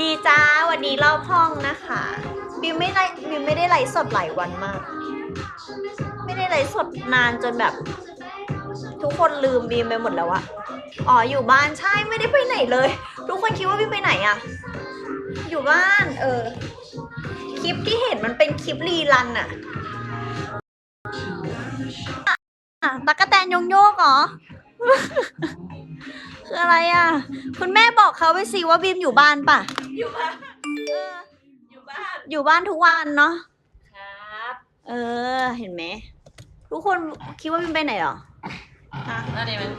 ดีจ้าวันนี้เล่าห้องนะคะ บิวไม่ได้บิวไม่ได้ไลฟ์สดหลายวันมาก ไม่ได้ไลฟ์สดนานจนแบบ ทุกคนลืมบีมไปหมดแล้วอะอ๋ออยู่บ้านใช่ไม่ได้ไปไหนเลย ทุกคนคิดว่าบีมไปไหนอะอยู่บ้าน เออ คลิปที่เห็นมันเป็นคลิปรีรันอะอะตักกะแตนยงโยกเหรอ คืออะไรอะ คุณแม่บอกเขาไปสิว่าบีมอยู่บ้านป่ะ อยู่บ้านเอออยู่บ้านอยู่บ้านทุกวันเนาะ ครับเออ เห็นไหม ทุกคนคิดว่าบีมไปไหนเหรออะนั่นเองมัน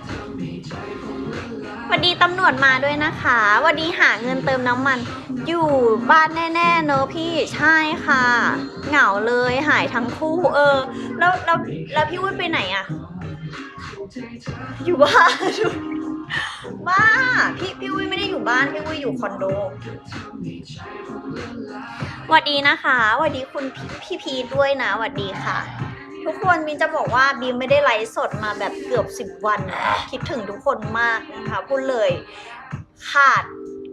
สวัสดีตำรวจมาด้วยนะคะสวัสดีหาเงินเติมน้ำมัน อยู่บ้านแน่ๆเนอะพี่ใช่ค่ะ เหงาเลยหายทั้งคู่ เออ แล้วแล้วแล้วพี่วุ้ยไปไหนอะอยู่บ้าน บ้าพี่พี่วุ้ยไม่ได้อยู่บ้านพี่วุ้ยอยู่คอนโดสวัสดีนะคะสวัสดีคุณพี่พีพีด้วยนะสวัสดีค่ะ ทุกคนบินจะบอกว่าบีมไม่ได้ไลฟ์สดมาแบบเกือบสิบวันนะคิดถึงทุกคนมากนะคะพูดเลยขาด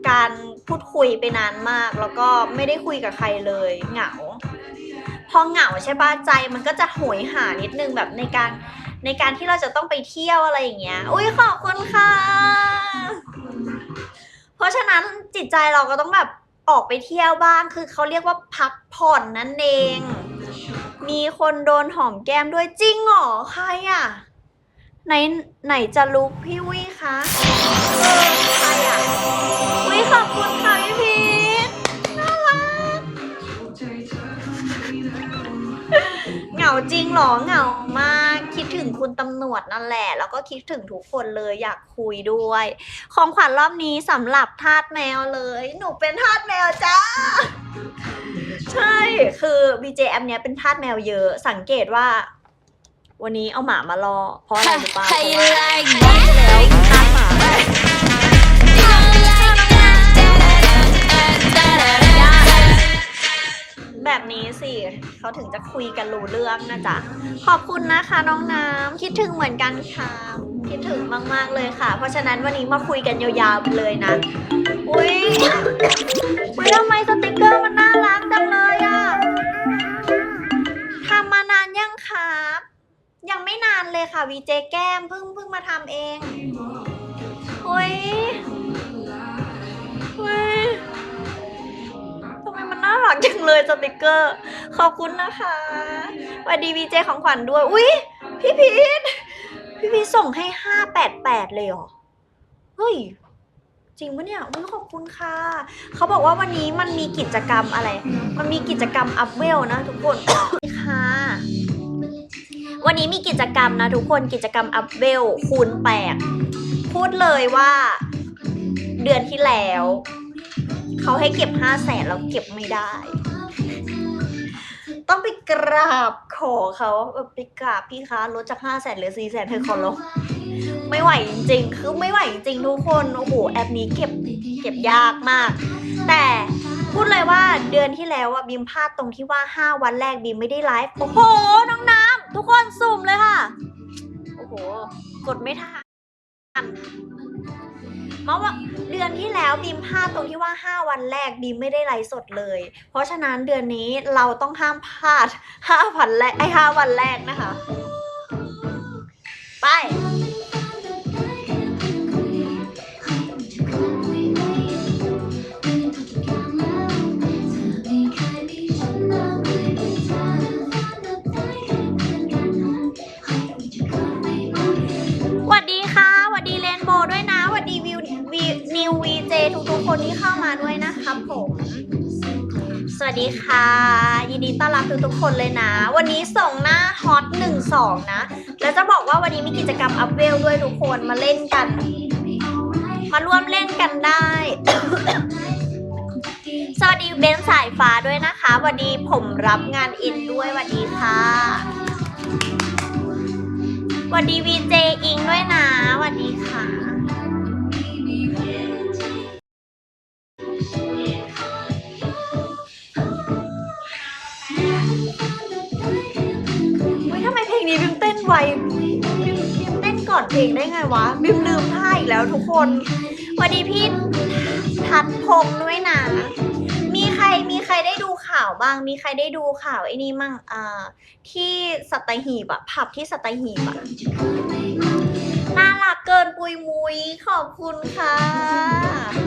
การพูดคุยไปนานมาก แล้วก็ไม่ได้คุยกับใครเลยเหงา พอเหงาใช่ปะใจมันก็จะโหยหานิดนึงแบบในการ ในการที่เราจะต้องไปเที่ยวอะไรอย่างเงี้ย อุ้ยขอบคุณค่ะ เพราะฉะนั้นจิตใจเราก็ต้องแบบออกไปเที่ยวบ้าง คือเขาเรียกว่าพักผ่อนนั่นเอง มีคนโดนหอมแก้มด้วยจริงเหรอใครอะ ไหนไหนจะลุกพี่วิคะเออใครอะวิขอบคุณค่ะพี่พีทน่ารัก เหงาจริงเหรอเหงามากคิด ถึงคุณตำรวจนั่นแหละ แล้วก็คิดถึงทุกคนเลยอยากคุยด้วย ของขวัญรอบนี้สำหรับทาสแมวเลย หนูเป็นทาสแมวจ้า ใช่คือ BJM เนี้ยเป็นทาสแมวเยอะสังเกตว่า วันนี้เอาหมามาล่อเพราะอะไรรู้ป่ะเพ How ราะ you ว่า like รอบที่แล้วทาสหมา แบบนี้สิเขาถึงจะคุยกันรู้เรื่องนะจ๊ะ ขอบคุณนะคะน้องน้ำคิดถึงเหมือนกันค่ะคิดถึงมาก ๆ เลยค่ะ เพราะฉะนั้นวันนี้มาคุยกันยาวๆไปเลยนะ อุ้ยอุ้ยทำไมสติกเกอร์มันน่ารักจังเลยอะทำมานานยังครับยังไม่นานเลยค่ะวีเจแก้มเพิ่งเพิ่งมาทำเองอุ้ย น่ารักจังเลยสติกเกอร์ ขอบคุณนะคะสวัสดีวีเจของขวัญด้วย อุ๊ยพี่พีทพี่พีทส่งให้ห้าแปดแปดเลยเหรอ เฮ้ย จริงปะเนี่ยอุ๊ยขอบคุณค่ะ เขาบอกว่าวันนี้มันมีกิจกรรมอะไร มันมีกิจกรรมอัพเวลนะทุกคนค่ะ วันนี้มีกิจกรรมนะทุกคนกิจกรรมอัพเวลคูณแปดพูดเลยว่า เดือนที่แล้ว เขาให้เก็บห้าแสนแล้วเก็บไม่ได้ ต้องไปกราบขอเขาไปกราบพี่คะลดจากห้าแสนเหลือสี่แสนเธอขอลงไม่ไหวจริงๆ คือไม่ไหวจริงทุกคน โอ้โห แอปนี้เก็บเก็บยากมาก แต่พูดเลยว่าเดือนที่แล้วอะบีมพลาดตรงที่ว่า 5 วันแรกบีมไม่ได้ไลฟ์ โอ้โห น้องน้ำทุกคนสุ่มเลยค่ะ โอ้โห กดไม่ทัน เมื่อว่าเดือนที่แล้วบีมพลาดตรงที่ว่า 5 วันแรกบีมไม่ได้ไลฟ์สดเลย เพราะฉะนั้นเดือนนี้เราต้องห้ามพลาด5วันแรกไอ้5วันแรกนะคะ ไป ดีค่ะ ยินดีต้อนรับทุกๆคนเลยนะ วันนี้ส่งหน้าฮอตหนึ่งสองนะ แล้วจะบอกว่าวันนี้มีกิจกรรมอัพเวลด้วยทุกคนมาเล่นกัน มาร่วมเล่นกันได้ สวัสดีเบนซ์สายฟ้าด้วยนะคะวัสดีผมรับงานอ็นด้วยวัสดีค่ะวัสดีวีเจอิงด้วยนะวัสดีค่ะ เพลงได้ไงวะบิมลืมท่าอีกแล้วทุกคนสวัสดีพี่ทัดพงษ์ด้วยนะ มีใครมีใครได้ดูข่าวบ้าง มีใครได้ดูข่าวไอ้นี่มั่งอ่าที่สัตหีบอะผับที่สัตหีบอะน่ารักเกินปุยมุยขอบคุณค่ะ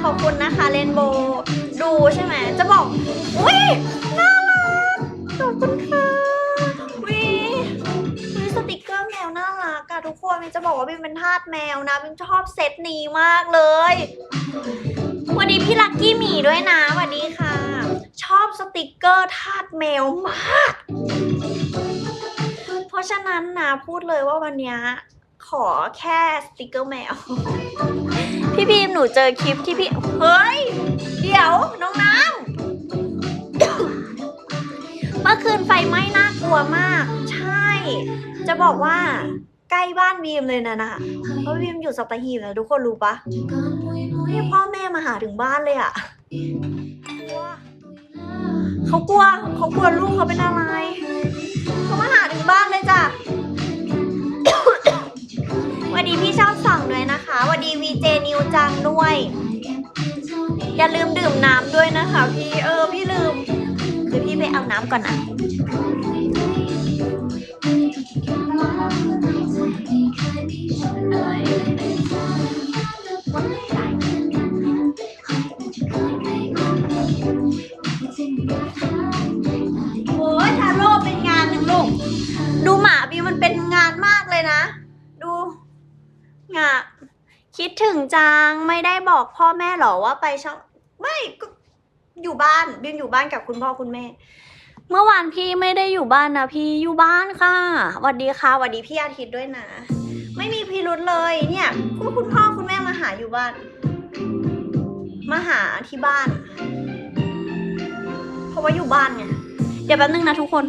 ขอบคุณนะคะเรนโบดูใช่ไหมจะบอกอุ้ยน่ารักขอบคุณค่ะ ทุกคนบิมจะบอกว่าบิมเป็นทาสแมวนะบิมชอบเซตนี้มากเลยวัสดีพี่ลักกี้หมีด้วยนะสวัสดีค่ะ ชอบสติกเกอร์ทาสแมวมาก เพราะฉะนั้นนะพูดเลยว่าวันนี้ขอแค่สติกเกอร์แมว พี่บีมหนูเจอคลิปที่พี่ เฮ้ย เดี๋ยวน้องน้ำเมื่อคืนไฟไหม้น่ากลัวมาก ใช่ จะบอกว่า ใกล้บ้านบีมเลยนะนะเพราะบีมอยู่สัตหีบนะทุกคนรู้ปะนี่พ่อแม่มาหาถึงบ้านเลยอะกลัวเขากลัวเขากลัวลูกเขาเป็นอะไรเขามาหาถึงบ้านเลยจ้ะสวัสดีพี่ชอบสั่งด้วยนะคะสวัสดีวีเจนิวจังด้วย อย่าลืมดื่มน้ำด้วยนะคะพี่เออพี่ลืมเดี๋ยวพี่ไปเอาน้ำก่อนนะ ถึงจังไม่ได้บอกพ่อแม่หรอว่าไปช่องไม่ก็อยู่บ้านบีมอยู่บ้านกับคุณพ่อคุณแม่ เมื่อวานพี่ไม่ได้อยู่บ้านนะพี่อยู่บ้านค่ะสวัสดีค่ะสวัสดีพี่อาทิตย์ด้วยนะ ไม่มีพิรุธเลยเนี่ยคุณคุณพ่อคุณแม่มาหาอยู่บ้าน มาหาที่บ้าน เพราะว่าอยู่บ้านไงเดี๋ยวแป๊บนึงนะทุกคน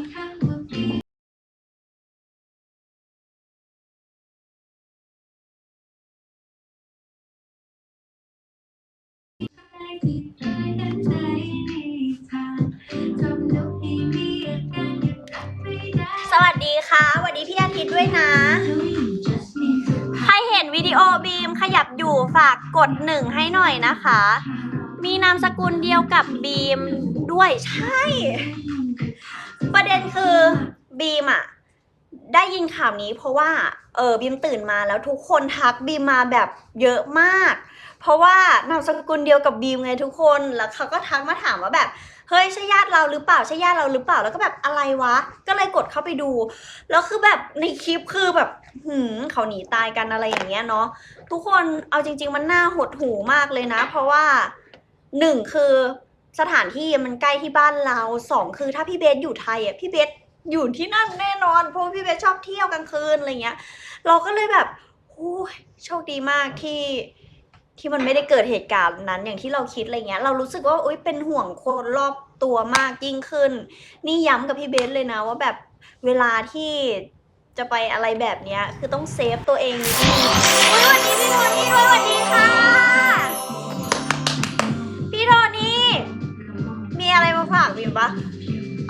โอบีมขยับอยู่ฝากกดหนึ่งให้หน่อยนะคะ มีนามสกุลเดียวกับบีมด้วยใช่ ประเด็นคือบีมอะได้ยินข่าวนี้เพราะว่า เออบีมตื่นมาแล้วทุกคนทักบีมมาแบบเยอะมาก เพราะว่านามสกุลเดียวกับบีมไงทุกคนแล้วเขาก็ทักมาถามว่าแบบเฮ้ยใช่ญาติเราหรือเปล่าใช่ญาติเราหรือเปล่าแล้วก็แบบอะไรวะ ก็เลยกดเข้าไปดู แล้วคือแบบในคลิปคือแบบหืมเขาหนีตายกันอะไรอย่างเงี้ยเนาะทุกคนเอาจริง ๆ มันน่าหดหูมากเลยนะ เพราะว่าหนึ่งคือสถานที่มันใกล้ที่บ้านเราสองคือถ้าพี่เบสอยู่ไทยอะพี่เบส อยู่ที่นั่นแน่นอนเพราะว่าพี่เบสชอบเที่ยวกลางคืนอะไรเงี้ย เราก็เลยแบบโอ้ยโชคดีมากที่ที่มันไม่ได้เกิดเหตุการณ์นั้นอย่างที่เราคิดอะไรเงี้ย เรารู้สึกว่าอุ้ยเป็นห่วงคนรอบตัวมากยิ่งขึ้น นี่ย้ำกับพี่เบสเลยนะว่าแบบเวลาที่จะไปอะไรแบบเนี้ยคือต้องเซฟตัวเองนิดนึงอุ๊ยสวัสดีพี่โทนี่ด้วยสวัสดี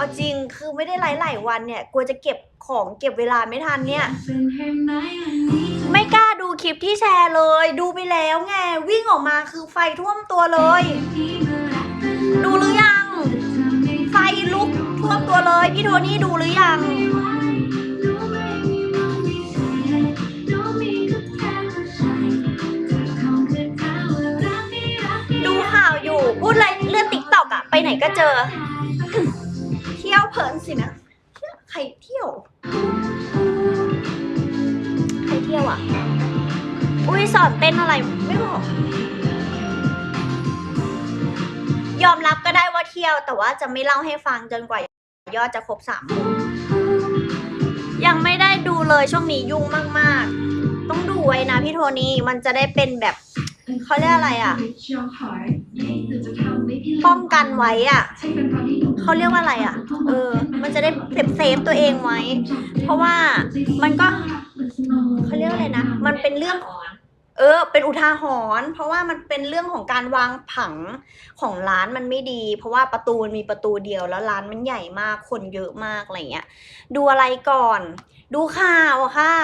เอาจริงคือไม่ได้ไลฟ์หลายวันเนี่ยกลัวจะเก็บของเก็บเวลาไม่ทันเนี่ย ไม่กล้าดูคลิปที่แชร์เลย ดูไปแล้วไงวิ่งออกมาคือไฟท่วมตัวเลย ดูหรือยัง ไฟลุกท่วมตัวเลย พี่โทนี่ดูหรือยังดูข่าวอยู่พูดเลยเลื่อนติ๊กตอกอะไปไหนก็เจอ ที่ยวเพลินสินะใครเที่ยว ใครเที่ยวอะอุ้ยสอนเต้นอะไรไม่บอก ยอมรับก็ได้ว่าเที่ยวแต่ว่าจะไม่เล่าให้ฟังจนกว่ายอดจะครบสามยังไม่ได้ดูเลยช่วงนี้ยุ่งมากๆ ต้องดูไว้นะพี่โทนี่มันจะได้เป็นแบบเขาเรียกอะไรอะป้องกันไว้อะ เขาเรียกว่าอะไรอะเออ มันจะได้เซฟเซฟตัวเองไว้ เพราะว่ามันก็เขาเรียกว่าอะไรนะ มันเป็นเรื่อง เออ เป็นอุทาหรณ์ เพราะว่ามันเป็นเรื่องของการวางผังของร้านมันไม่ดี เพราะว่าประตูมันมีประตูเดียวแล้วร้านมันใหญ่มาก คนเยอะมากอะไรเงี้ย ดูอะไรก่อน ดูข่าวอะค่ะ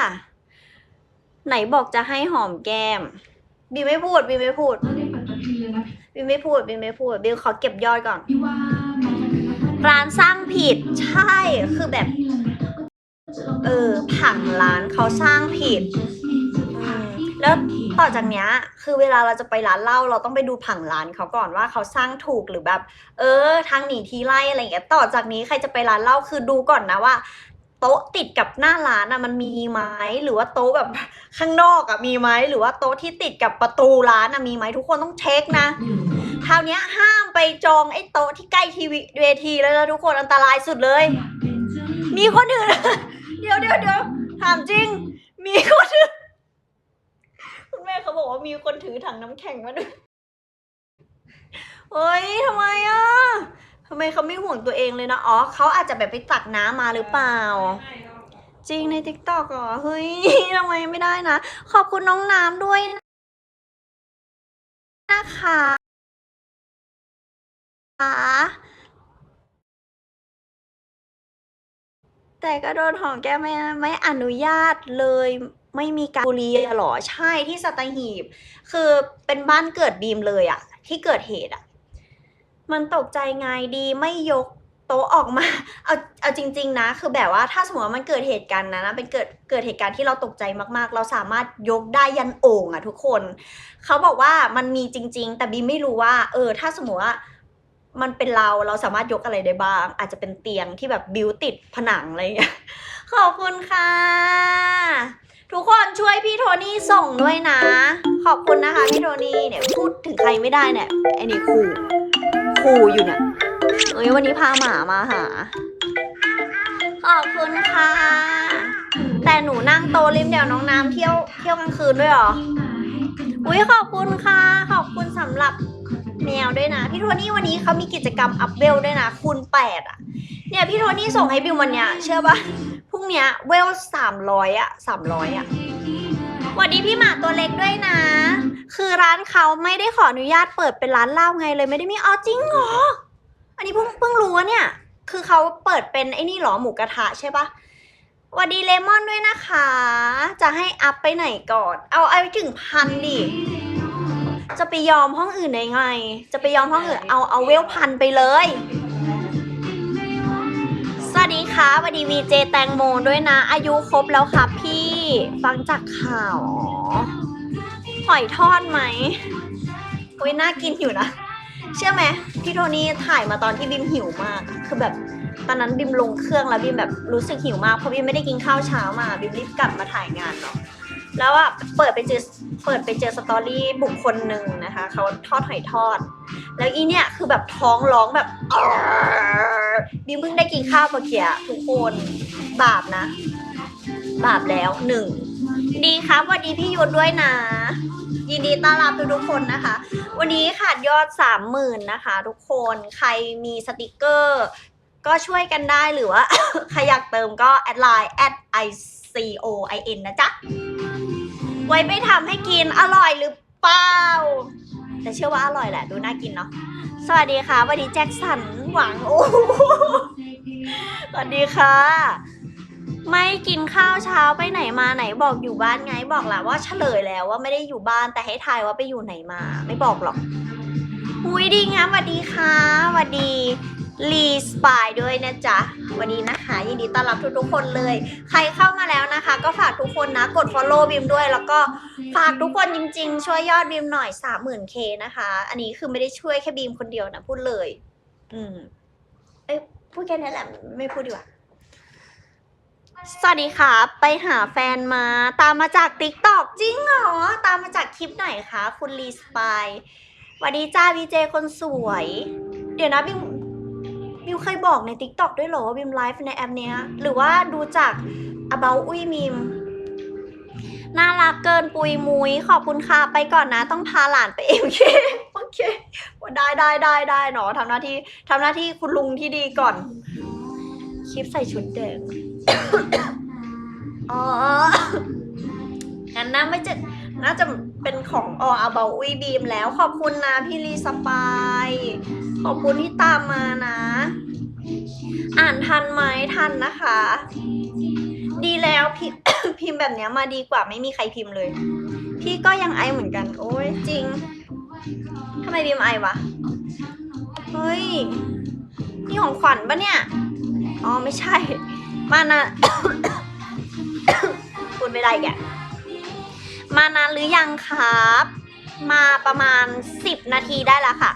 ไหนบอกจะให้หอมแก้ม บีไม่พูด บีไม่พูดบีบิวไม่พูดบิวไม่พูดบิวขอเก็บยอดก่อน ร้านสร้างผิดใช่คือแบบ เออผังร้านเขาสร้างผิด แล้วต่อจากเนี้ย คือเวลาเราจะไปร้านเหล้าเราต้องไปดูผังร้านเขาก่อนว่าเขาสร้างถูกหรือแบบ เออ ทางหนีทีไล่อะไรอย่างเงี้ยต่อจากนี้ใครจะไปร้านเหล้าคือดูก่อนนะว่าโต๊ะติดกับหน้าร้านอะมันมีไหมหรือว่าโต๊ะแบบข้างนอกอะมีไหมหรือว่าโต๊ะที่ติดกับประตูร้านอะมีไหมทุกคนต้องเช็คนะ คราวเนี้ยห้ามไปจองไอ้โต๊ะที่ใกล้ทีวีเวทีแล้วนะทุกคนอันตรายสุดเลย มีคนอื่น เดี๋ยวเดี๋ยวเดี๋ยวถามจริง มีคนอื่นคุณแม่เขาบอกว่ามีคนถือถังน้ำแข็งมาด้วยเฮ้ยทำไมอะทำไมเขาไม่ห่วงตัวเองเลยนะ อ๋อเขาอาจจะแบบไปตักน้ำมาหรือเปล่า จริงในทิกตอกเหรอ เฮ้ยทำไมไม่ได้นะ ขอบคุณน้องน้ำด้วยนะคะ แต่ก็โดนหอมแก้มไม่ไม่อนุญาตเลยไม่มีการบุรีหรอใช่ที่สัตหีบ คือเป็นบ้านเกิดบีมเลยอะที่เกิดเหตุอะมันตกใจไงดีไม่ยกโต๊ะออกมา เอาเอาจริง ๆ นะ คือแบบว่าถ้าสมมติว่ามันเกิดเหตุการณ์นะนะเป็นเกิดเกิดเหตุการณ์ที่เราตกใจมากๆ เราสามารถยกได้ยันโอ่งอะทุกคน เขาบอกว่ามันมีจริง ๆ แต่บีมไม่รู้ว่า เออ ถ้าสมมติว่า มันเป็นเราเราสามารถยกอะไรได้บ้าง อาจจะเป็นเตียงที่แบบบิวติดผนังอะไรอย่างเงี้ยขอบคุณค่ะ ทุกคนช่วยพี่โทนี่ส่งด้วยนะ ขอบคุณนะคะพี่โทนี่เนี่ยพูดถึงใครไม่ได้เนี่ยไอ้นี่ขู่ขู่อยู่เนี่ยเอ้ยวันนี้พาหมามาหาขอบคุณค่ะ แต่หนูนั่งโตริมเดี๋ยวน้องน้ำเที่ยวเที่ยวกลางคืนด้วยเหรอ อุ้ยขอบคุณค่ะ ขอบคุณสำหรับ แมวด้วยนะพี่โทนี่วันนี้เขามีกิจกรรมอัพเวลด้วยนะคูณแปดอะเนี่ยพี่โทนี่ส่งให้บิววันเนี้ยเชื่อปะพรุ่งเนี้ยเวลสามร้อยอะสามร้อยอะสวัสดีพี่หมาตัวเล็กด้วยนะ คือร้านเขาไม่ได้ขออนุญาตเปิดเป็นร้านเหล้าไงเลยไม่ได้มีอ๋อจริงเหรออันนี้เพิ่งเพิ่งรู้ว่าเนี่ย คือเขาเปิดเป็นไอ้นี่หรอหมูกระทะใช่ปะสวัสดีเลมอนด้วยนะคะ จะให้อัพไปไหนก่อน เอาเอาไปถึงพันดิ จะไปยอมห้องอื่นได้ไง จะไปยอมห้องอื่นเอาเอาเวลพันไปเลย สวัสดีค่ะสวัสดีวีเจแตงโมด้วยนะ อายุครบแล้วครับพี่ ฟังจากข่าวหอยทอดไหมอุ้ยน่ากินอยู่นะ เชื่อไหมพี่โทนี่ถ่ายมาตอนที่บิมหิวมาก คือแบบตอนนั้นบิมลงเครื่องแล้วบิมแบบรู้สึกหิวมากเพราะบิมไม่ได้กินข้าวเช้ามาบิมรีบกลับมาถ่ายงานเนาะ แล้วอะเปิดไปเจอเปิดไปเจอสตอรี่บุคคลหนึ่งนะคะเขาทอดหอยทอด แล้วอีเนี่ยคือแบบท้องร้องแบบดบิมเพิ่งได้กินข้าวเมื่อกี้ทุกคนบาปนะ บาปแล้วหนึ่งดีครับสวัสดีพี่ยุทธด้วยนะ ยินดีต้อนรับทุกคนนะคะ วันนี้ขาดยอดสามหมื่นนะคะ ทุกคนใครมีสติกเกอร์ ก็ช่วยกันได้หรือว่า ใครอยากเติมก็แอดไลน์ at i c o i n นะจ๊ะ ไว้ไปทำให้กินอร่อยหรือเปล่า แต่เชื่อว่าอร่อยแหละ ดูน่ากินเนาะ สวัสดีค่ะวัสดีแจ็คสันหวังโอ้สวัสดีค่ะ ไม่กินข้าวเช้าไปไหนมาไหนบอกอยู่บ้านไงบอกแหละว่าเฉลยแล้วว่าไม่ได้อยู่บ้านแต่ให้ทายว่าไปอยู่ไหนมา ไม่บอกหรอกอุ้ยดีงามสวัสดีค่ะสวัสดี ลีสปายด้วยนะจ๊ะ วัสดีนะคะ ยินดีต้อนรับทุกๆคนเลย ใครเข้ามาแล้วนะคะ ก็ฝากทุกคนนะ กด follow บิมด้วย แล้วก็ฝากทุกคนจริง ๆ ช่วยยอดบิมหน่อย 30,000k นะคะ อันนี้คือไม่ได้ช่วยแค่บิมคนเดียวนะ พูดเลย อืม เอ้ยพูดแค่นี้แหละ ไม่พูดดีกว่าสวัสดีค่ะ ไปหาแฟนมาตามมาจาก t ิ k t o k จริงเหรอ ตามมาจากคลิปไหนคะ คุณลีสปายสวัสดีจ้าวีเจคนสวย เดี๋ยวนะบิม เคยบอกใน t ิ k t o k ด้วยเหรอว่าบิมไลฟ์ในแอปเนี้ย หรือว่าดูจาก about อุ้ยมิมน่ารักเกินปุยมุยขอบคุณค่ะ ไปก่อนนะ ต้องพาหลานไปเอ็มเคโอเคได้ได้ได้ได้เนาะทำหน้าที่ทำหน้าที่คุณลุงที่ดีก่อน คลิปใส่ชุดแดงอ๋องั้นน่าไม่จะน่าจะเป็นของอออาเบาอุยบีมแล้ว ขอบคุณนะพี่ลีสปาย ขอบคุณที่ตามมานะ อ่านทันไหมทันนะคะ ดีแล้วพิมพิมพ์แบบเนี้ยมาดีกว่าไม่มีใครพิมพ์เลย พี่ก็ยังไอเหมือนกัน โอ้ยจริงทำไมบีมไอวะ เฮ้ย นี่ของขวัญปะเนี่ย อ๋อไม่ใช่ มานะพูดไม่ได้แกมานานหรือยังครับ มาประมาณ 10 นาทีได้แล้วค่ะ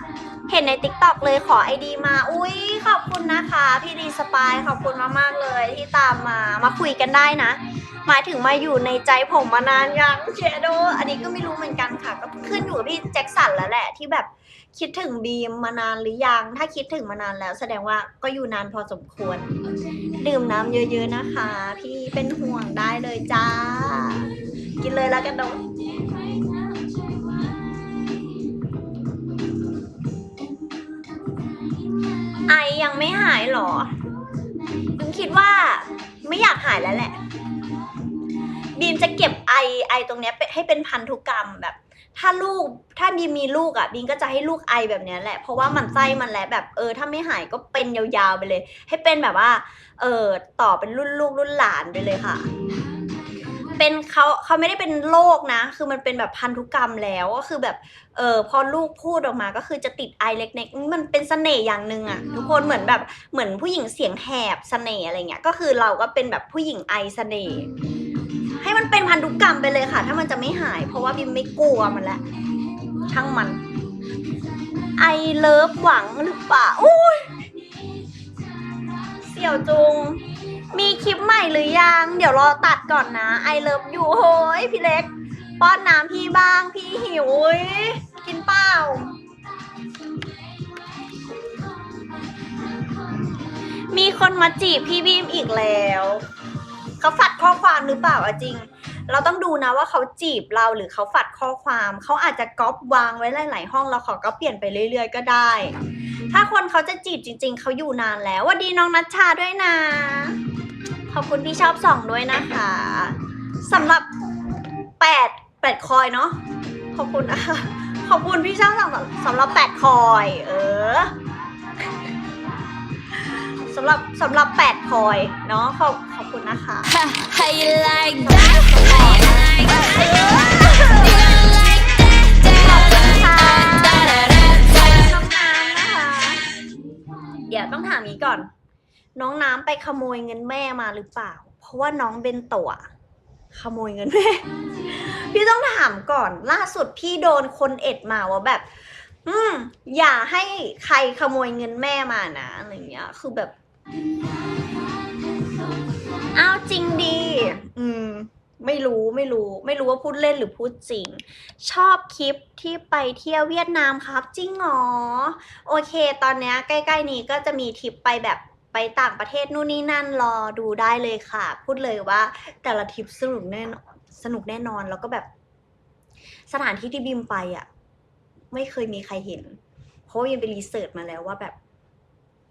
เห็นใน t ิ k t o k เลยขอไอดีมา อุ้ยขอบคุณนะคะ พี่ดีสปายขอบคุณมากๆเลยที่ตามมามาคุยกันได้นะ หมายถึงมาอยู่ในใจผมมานานยังเชโดอันนี้ก็ไม่รู้เหมือนกันค่ะ ก็ขึ้นอยู่กับพี่แจ็คสันแล้วแหละที่แบบคิดถึงบีมมานานหรือยัง ถ้าคิดถึงมานานแล้วแสดงว่าก็อยู่นานพอสมควร ดื่มน้ำเยอะๆนะคะ พี่เป็นห่วงได้เลยจ้า กินเลยแล้วกันเนาะ ไอยังไม่หายเหรอยังคิดว่าไม่อยากหายแล้วแหละ บีมจะเก็บไอไอตรงเนี้ยเป็นให้เป็นพันธุกรรมแบบ ถ้าลูกถ้าบีมมีลูกอะบีมก็จะให้ลูกไอแบบเนี้ยแหละ เพราะว่ามันไส้มันแล้วแบบเออ ถ้าไม่หายก็เป็นยาวๆไปเลย ให้เป็นแบบว่า เออต่อเป็นรุ่นลูกรุ่นหลานไปเลยค่ะ เป็นเขาเขาไม่ได้เป็นโรคนะ คือมันเป็นแบบพันธุกรรมแล้วก็คือแบบเออพอลูกพูดออกมาก็คือจะติดไอเล็กๆมันเป็นเสน่ห์อย่างหนึ่งอะทุกคนเหมือนแบบเหมือนผู้หญิงเสียงแหบเสน่ห์อะไรเงี้ยก็คือเราก็เป็นแบบผู้หญิงไอเสน่ห์ให้มันเป็นพันธุกรรมไปเลยค่ะ ถ้ามันจะไม่หาย เพราะว่าบิมไม่กลัวมันแล้วช่างมันไอเลิฟหวังหรือเปล่าอุ้ยเสี่ยวจุง มีคลิปใหม่หรือยัง เดี๋ยวรอตัดก่อนนะไอเลิฟอยู่โฮ้ยพี่เล็ก ป้อนน้ำพี่บ้างพี่หิวอุ๊ยกินเปล่ามีคนมาจีบพี่บีมอีกแล้วเขาฝัดข้อความหรือเปล่าอะจริง เราต้องดูนะว่าเขาจีบเราหรือเขาฝัดข้อความเขาอาจจะก๊อปวางไว้หลาย ๆ ห้องแล้วเขาก็เปลี่ยนไปเรื่อย ๆ ก็ได้ ถ้าคนเขาจะจีบจริง ๆเขาอยู่นานแล้ววัสดีน้องนัชชาด้วยนะ ขอบคุณพี่ชอบส่องด้วยนะคะสำหรับแปดแปดคอยเนาะขอบคุณนะคะขอบคุณพี่ชอบส่องสำหรับแปดคอย เออสำหรับสำหรับแปดคอยเนาะขอบขอบคุณนะคะ How you like that? How you like that? You don't like that? น้องน้ำนะคะเดี๋ยวต้องถามนี้ก่อน น้องน้ำไปขโมยเงินแม่มาหรือเปล่า เพราะว่าน้องเบนโตะขโมยเงินแม่ พี่ต้องถามก่อน ล่าสุดพี่โดนคนเอ็ดมาว่าแบบ อืม อย่าให้ใครขโมยเงินแม่มานะอะไรเงี้ย คือแบบอ้าวจริงดี อืม ไม่รู้ไม่รู้ ไม่รู้ว่าพูดเล่นหรือพูดจริง ชอบคลิปที่ไปเที่ยวเวียดนามครับ จริงเหรอ โอเค ตอนนี้ใกล้ ๆ นี้ก็จะมีทริปไปแบบ ไปต่างประเทศนู่นนี่นั่นรอดูได้เลยค่ะ พูดเลยว่าแต่ละทริปสนุกแน่นสนุกแน่นอนแล้วก็แบบ สถานที่ที่บิมไปอะ ไม่เคยมีใครเห็น เพราะยังไปรีเสิร์ชมาแล้วว่าแบบ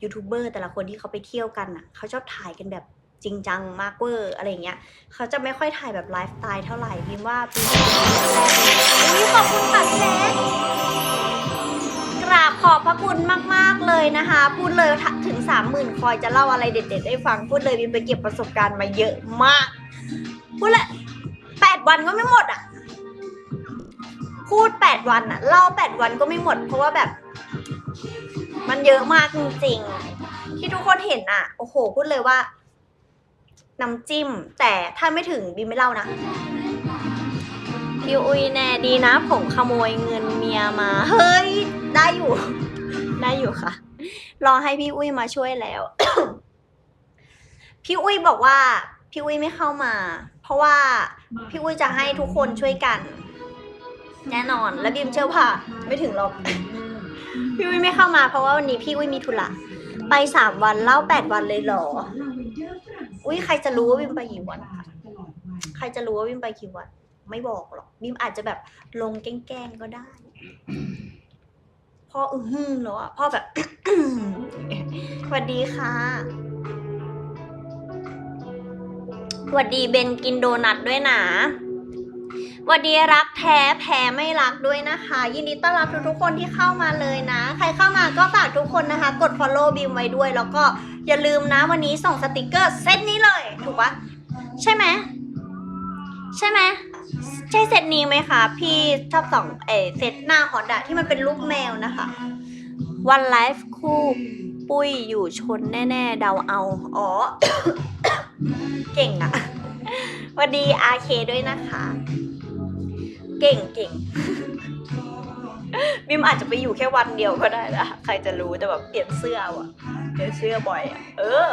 ยูทูบเบอร์แต่ละคนที่เขาไปเที่ยวกันอะ เขาชอบถ่ายกันแบบจริงจังมากเวอร์อะไรเงี้ย เขาจะไม่ค่อยถ่ายแบบไลฟ์สไตล์เท่าไหร่พิมว่าพิมขอบคุณค่ะแจ๊คกราบขอบพระคุณมาก เลยนะคะ พูดเลยถึงสามหมื่นคอยจะเล่าอะไรเด็ดๆให้ฟัง พูดเลยบิมไปเก็บประสบการณ์มาเยอะมาก พูดเลยแปดวันก็ไม่หมดอะ พูดแปดวันอะ เล่าแปดวันก็ไม่หมด เพราะว่าแบบ มันเยอะมากจริงๆ ที่ทุกคนเห็นอะ โอ้โห พูดเลยว่าน้ำจิ้ม แต่ถ้าไม่ถึงบีมไม่เล่านะพี่อุ้ยแน่ดีนะผมขโมยเงินเมียมา เฮ้ย ได้อยู่ ได้อยู่ค่ะ รอให้พี่อุ้ยมาช่วยแล้ว พี่อุ้ยบอกว่า พี่อุ้ยไม่เข้ามา เพราะว่าพี่อุ้ยจะให้ทุกคนช่วยกัน แน่นอน และบีมเชื่อว่าไม่ถึงหรอก พี่อุ้ยไม่เข้ามา เพราะว่าวันนี้พี่อุ้ยมีธุระไปสามวันเล่าแปดวันเลยเหรอ อุ้ยใครจะรู้ว่าบิมไปกี่วันคะใครจะรู้ว่าบิมไปกี่วัน ไม่บอกหรอกบิมอาจจะแบบลงแกล้งก็ได้ พ่ออื้อหือแล้วอะพ่อแบบสวัสดีค่ะสวัสดีเบนกินโดนัทด้วยนะสวัสดีรักแท้แพ้ไม่รักด้วยนะคะ ยินดีต้อนรับทุกๆคนที่เข้ามาเลยนะ ใครเข้ามาก็ฝากทุกคนนะคะ กด follow บิมไว้ด้วย แล้วก็อย่าลืมนะวันนี้ส่งสติกเกอร์เซตนี้เลย ถูกปะใช่ไหมใช่ไหม ใช่เซตนี้ไหมคะ พี่ชอบสองเออเซตหน้าฮอตอะที่มันเป็นรูปแมวนะคะ วันไลฟ์คู่ปุ้ยอยู่ชนแน่ ๆ เดาเอา อ๋อ เก่งอะสวัสดีอาเคด้วยนะคะ เก่งเก่งบิมอาจจะไปอยู่แค่วันเดียวก็ได้นะ ใครจะรู้แต่แบบเปลี่ยนเสื้อว่ะ เปลี่ยนเสื้อบ่อยอะเออ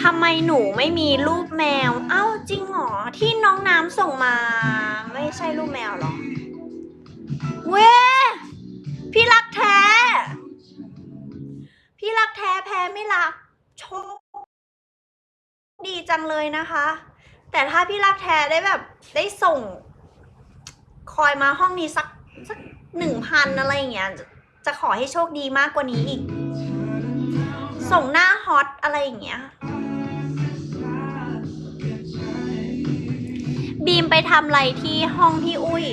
ทำไมหนูไม่มีรูปแมว เอ้าจริงเหรอที่น้องน้ำส่งมา ไม่ใช่รูปแมวหรอ เว้พี่รักแท้ พี่รักแท้แพ้ไม่รัก โชค ดีจังเลยนะคะ แต่ถ้าพี่รักแท้ได้แบบ ได้ส่ง คอยมาห้องนี้สักสักหนึ่งพันอะไรอย่างเงี้ยจะขอให้โชคดีมากกว่านี้อีก ส่งหน้าฮอตอะไรอย่างเงี้ย บีมไปทำอะไรที่ห้องพี่อุ้ย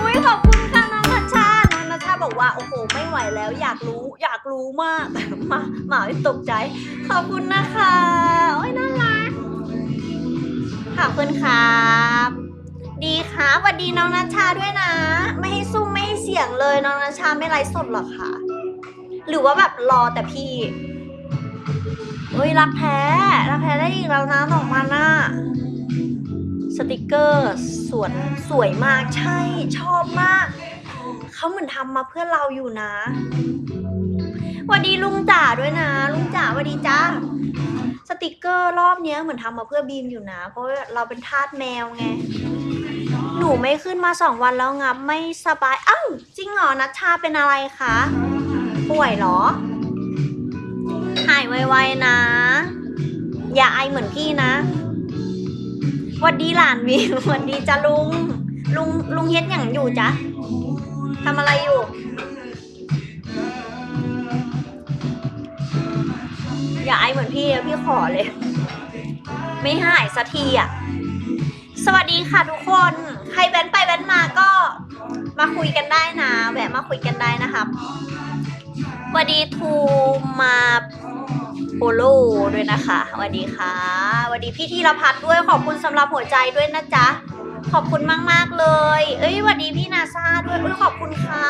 อุ้ยขอบคุณค่ะน้องนัชชา น้องนัชชาบอกว่า โอ้โห ไม่ไหวแล้วอยากรู้อยากรู้มากมาหมาไม่ตกใจ ขอบคุณนะคะ โอ้ยน่า ขอบคุณครับ ดีครับสวัสดีน้องนัชชาด้วยนะ ไม่ให้ซุ่มไม่ให้เสียงเลยน้องนัชชาไม่ไลฟ์สดหรอคะหรือว่าแบบรอแต่พี่เฮ้ยรักแท้รักแท้ได้อีกแล้วนะสองพันน่ะสติกเกอร์สวนสวยมากใช่ชอบมาก เขาเหมือนทำมาเพื่อเราอยู่นะหวัสดีลุงจ๋าด้วยนะ ลุงจ๋าหวัสดีจ้า สติกเกอร์รอบเนี้ยเหมือนทำมาเพื่อบีมอยู่นะ เพราะเราเป็นทาสแมวไง หนูไม่ขึ้นมาสองวันแล้วงับไม่สบายอ้าวจริงเหรอนัชชาเป็นอะไรคะ ป่วยเหรอ หายไวๆนะ อย่าไอเหมือนพี่นะหวัดดีหลานวิวหวัดดีจ้ะลุง ลุงลุงเฮ็ดอย่างอยู่จ๊ะทำอะไรอยู่ อย่าไอเหมือนพี่พี่ขอเลย ไม่หายสักทีอะ สวัสดีค่ะทุกคน ใครแว้นไปแว้นมาก็มาคุยกันได้นะ แวะมาคุยกันได้นะครับสวัสดีทูมาโปโลด้วยนะคะสวัสดีค่ะสวัสดีพี่ธีรพัฒน์ด้วยขอบคุณสำหรับหัวใจด้วยนะจ๊ะ ขอบคุณมากๆเลย เอ้ยสวัสดีพี่นาซาด้วยอุ้ยขอบคุณค่ะ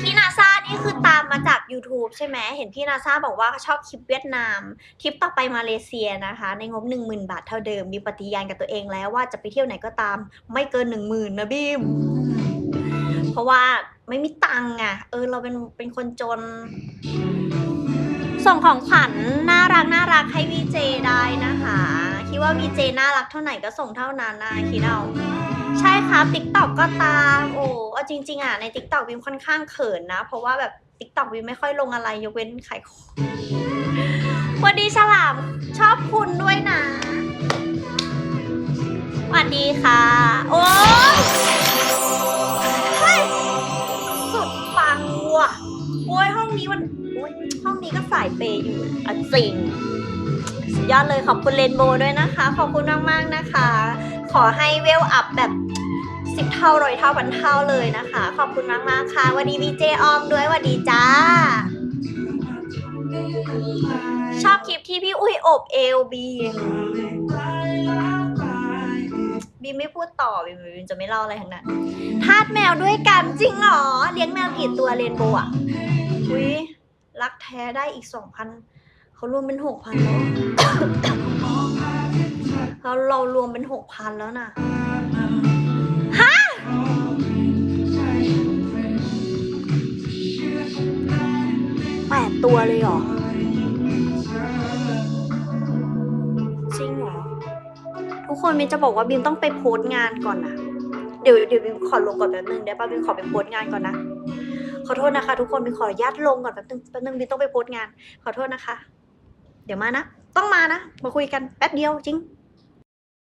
พี่นาซา นี่คือตามมาจาก YouTube ใช่ไหม เห็นพี่นาซาบอกว่าชอบคลิปเวียดนาม ทริปต่อไปมาเลเซียนะคะ ในงบ 1 0,000 บาทเท่าเดิม มีปฏิญาณกับตัวเองแล้วว่าจะไปเที่ยวไหนก็ตาม ไม่เกิน 1 0,000นะบีม เพราะว่าไม่มีตังค์อะ เออ เราเป็นเป็นคนจน ส่งของขวัญน่ารักน่ารักให้วีเจได้นะคะ คิดว่าวีเจน่ารักเท่าไหร่ก็ส่งเท่านั้นนะคิดเอา ใช่ครับติ๊กต็อกก็ตาม โอ้เอาจริง ๆอะในติ๊กต็อกวิมค่อนข้างเขินนะ เพราะว่าแบบติ๊กต็อกวิมไม่ค่อยลงอะไรยกเว้นขายของสวัสดีฉลามชอบคุณด้วยนะสวัสดีค่ะ โอ้ยสุดปังว่ะโอ้ยห้องนี้มันโอ้ยห้องนี้ก็สายเปย์อยู่อะจริงสุดยอดเลยขอบคุณเรนโบว์ด้วยนะคะ ขอบคุณมาก ๆ นะคะ ขอให้เวลอัพแบบ สิบเท่าร้อยเท่าพันเท่าเลยนะคะ ขอบคุณมากๆค่ะวันดีวีเจออมด้วยวัสดีจ้า ชอบคลิปที่พี่อุ้ยอบเอลบีบีไม่พูดต่อบีบีจะไม่เล่าอะไรทั้งนั้นทาสแมวด้วยกันจริงเหรอ เลี้ยงแมวกี่ตัวเรนโบว์อะอุ้ยรักแท้ได้อีกสองพันเขารวมเป็นหกพันแล้วเราเรารวมเป็นหกพันแล้วนะฮ ตัวเลยเหรอ จริงเหรอ ทุกคนมินจะบอกว่าบิมต้องไปโพสต์งานก่อนนะเดี๋ยวเดี๋ยวบิมขอลงก่อนแป๊บนึงได้ป่ะบิมขอไปโพสต์งานก่อนนะ ขอโทษนะคะ ทุกคนบิมขออนุญาตลงก่อนแป๊บนึงแป๊บนึงบิมต้องไปโพสต์งาน ขอโทษนะคะ เดี๋ยวมานะ ต้องมานะ มาคุยกันแป๊บเดียวจริง